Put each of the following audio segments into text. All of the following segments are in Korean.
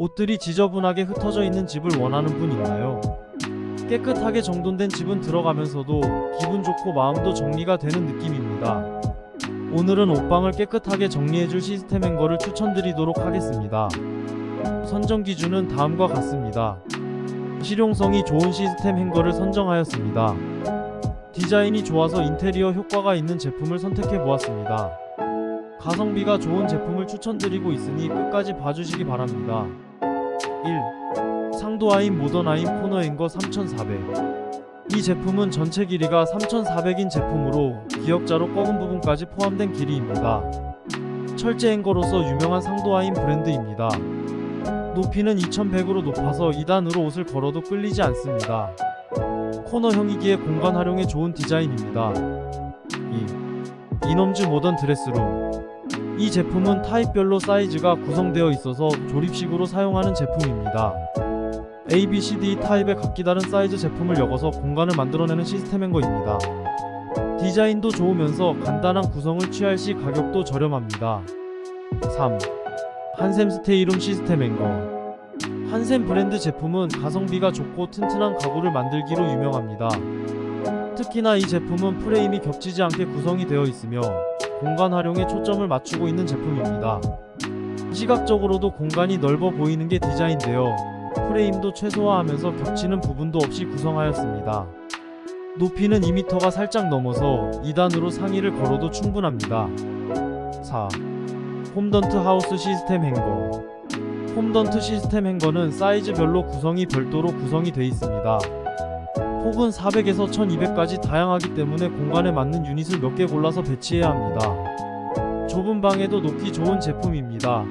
옷들이 지저분하게 흩어져 있는 집을 원하는 분 있나요? 깨끗하게 정돈된 집은 들어가면서도 기분 좋고 마음도 정리가 되는 느낌입니다. 오늘은 옷방을 깨끗하게 정리해줄 시스템 행거를 추천드리도록 하겠습니다. 선정 기준은 다음과 같습니다. 실용성이 좋은 시스템 행거를 선정하였습니다. 디자인이 좋아서 인테리어 효과가 있는 제품을 선택해 보았습니다. 가성비가 좋은 제품을 추천드리고 있으니 끝까지 봐주시기 바랍니다. 1. 상도아임 모던아임 코너 행거 3400. 이 제품은 전체 길이가 3400인 제품으로 기역자로 꺾은 부분까지 포함된 길이입니다. 철제 행거로서 유명한 상도아임 브랜드입니다. 높이는 2100으로 높아서 2단으로 옷을 걸어도 끌리지 않습니다. 코너형이기에 공간 활용에 좋은 디자인입니다. 2. 이넘즈 모던 드레스룸 이 제품은 타입별로 사이즈가 구성되어 있어서 조립식으로 사용하는 제품입니다. A, B, C, D 타입의 각기 다른 사이즈 제품을 엮어서 공간을 만들어내는 시스템 행거입니다. 디자인도 좋으면서 간단한 구성을 취할 시 가격도 저렴합니다. 3. 한샘 스테이룸 시스템 행거 한샘 브랜드 제품은 가성비가 좋고 튼튼한 가구를 만들기로 유명합니다. 특히나 이 제품은 프레임이 겹치지 않게 구성이 되어 있으며 공간 활용에 초점을 맞추고 있는 제품입니다. 시각적으로도 공간이 넓어 보이는 게 디자인되어 프레임도 최소화하면서 겹치는 부분도 없이 구성하였습니다. 높이는 2m가 살짝 넘어서 2단으로 상의를 걸어도 충분합니다. 4. 홈던트 하우스 시스템 행거 홈던트 시스템 행거는 사이즈별로 구성이 별도로 구성이 되어 있습니다. 폭은 400에서 1200까지 다양하기 때문에 공간에 맞는 유닛을 몇 개 골라서 배치해야 합니다. 좁은 방에도 놓기 좋은 제품입니다.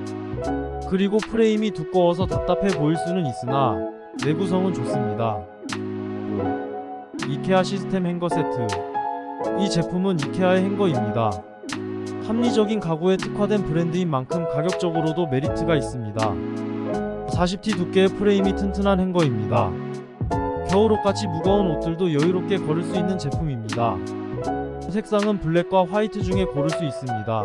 그리고 프레임이 두꺼워서 답답해 보일 수는 있으나 내구성은 좋습니다. 5. 이케아 시스템 행거 세트 이 제품은 이케아의 행거입니다. 합리적인 가구에 특화된 브랜드인 만큼 가격적으로도 메리트가 있습니다. 40T 두께의 프레임이 튼튼한 행거입니다. 겨울옷같이 무거운 옷들도 여유롭게 걸을 수 있는 제품입니다. 색상은 블랙과 화이트 중에 고를 수 있습니다.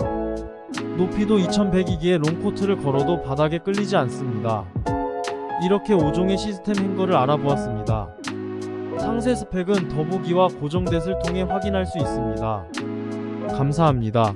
높이도 2100이기에 롱코트를 걸어도 바닥에 끌리지 않습니다. 이렇게 5종의 시스템 행거를 알아보았습니다. 상세 스펙은 더보기와 고정 댓을 통해 확인할 수 있습니다. 감사합니다.